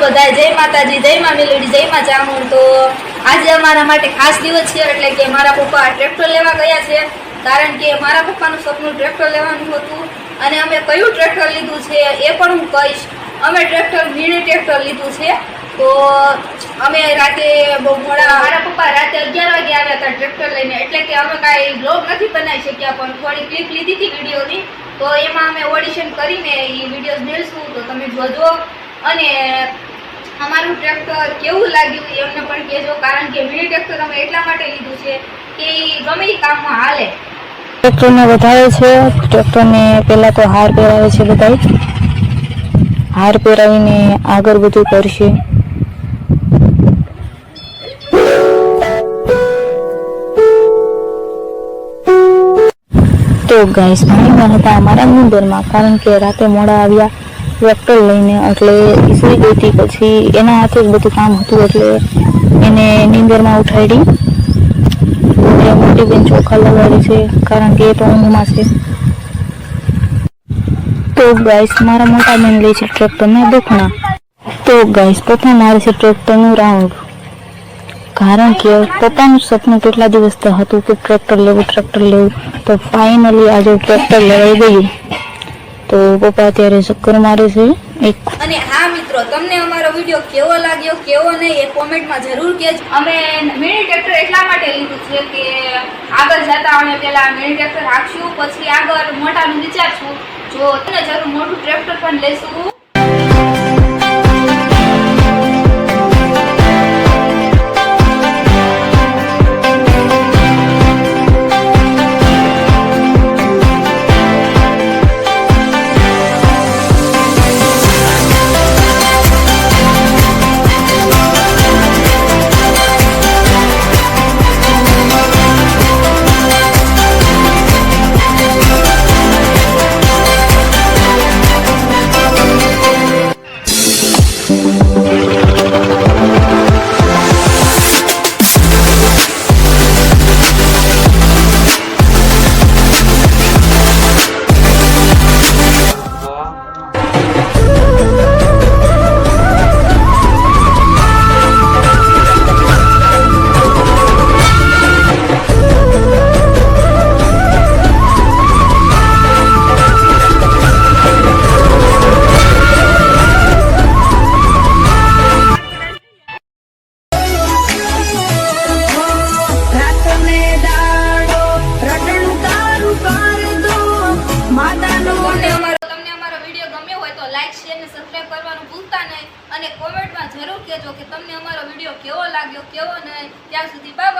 બધા જય માતાજી, જય મા મેલડી, જય મા ચામુંડ. તો આજે અમારા માટે ખાસ દિવસ છે, એટલે કે મારા પપ્પા ટ્રેક્ટર લેવા ગયા છે, કારણ કે મારા પપ્પાનું સપનું ટ્રેક્ટર લેવાનું હતું, અને અમે કયું ટ્રેક્ટર લીધું છે એ પણ હું કહીશ. અમે ટ્રેક્ટર મિની ટ્રેક્ટર લીધું છે. તો અમે રાતે બહુ મોડા મારા પપ્પા રાતે અગિયાર વાગે આવ્યા હતા ટ્રેક્ટર લઈને, એટલે કે અમે કાંઈ બ્લોગ નથી બનાવી શક્યા, પણ થોડી ક્લિપ લીધી હતી વિડીયોની. તો એમાં અમે ઓડિશન કરીને એ વિડીયોઝ મેળશું, તો તમે જોજો. અને અમારું ટ્રેક્ટર કેવું લાગ્યું એમને પણ કહેજો, કારણ કે મિની ટ્રેક્ટર અમે એટલા માટે લીધું છે કે ગમે કામમાં હાલે. ટ્રેક્ટરને વધારે છે, ટ્રેક્ટરને પહેલાં તો હાર પહેરાવે છે બધાય. હાર પહેરાવીને આગળ બધું કરશે. તો ગાઈસ પાણીમાં હતા અમારા મુંદરમાં કારણ કે રાતે મોડા આવ્યા. ટ્રેક્ટર લઈને, એટલે સૂઈ ગઈ હતી પછી એના હાથે જ બધું કામ હતું, એટલે એને નીંદરમાં ઉઠાડી. એ મોટી બેન ચોખા લગાડી છે, કારણ કે એ તો ઊંઘમાં છે. તો ગાઈસ મારા મોટા બેન લે છે ટ્રેક્ટરના દુખણા. તો ગાઈસ પપ્પા મારે છે ટ્રેક્ટરનું રાઉન્ડ કારણ કે પપ્પાનું સપનું કેટલા દિવસથી હતું કે ટ્રેક્ટર લેવું ટ્રેક્ટર લેવું. તો ફાઇનલી આજે ટ્રેક્ટર લેવાઈ ગયું. તો પપ્પા અત્યારે ચક્કર મારે છે. એક અને હા મિત્રો તમને અમારો વીડિયો કેવો લાગ્યો કેવો નહીં એ કોમેન્ટમાં જરૂર કહેજો. અમે મિની ટ્રેક્ટર એટલા માટે લીધું છે કે આગળ જતા અમે પેલા મિની ટ્રેક્ટર રાખશું પછી આગળ મોટાનું વિચારશું. જો તમને જરૂર મોટું ટ્રેક્ટર પણ લેશું લાઈક સબસ્ક્રાઇબ કરવાનું ભૂલતા નહીં અને કોમેન્ટમાં જરૂર કહેજો કે તમને અમારો વીડિયો કેવો લાગ્યો, કેવો નહીં. ત્યાં સુધી બાય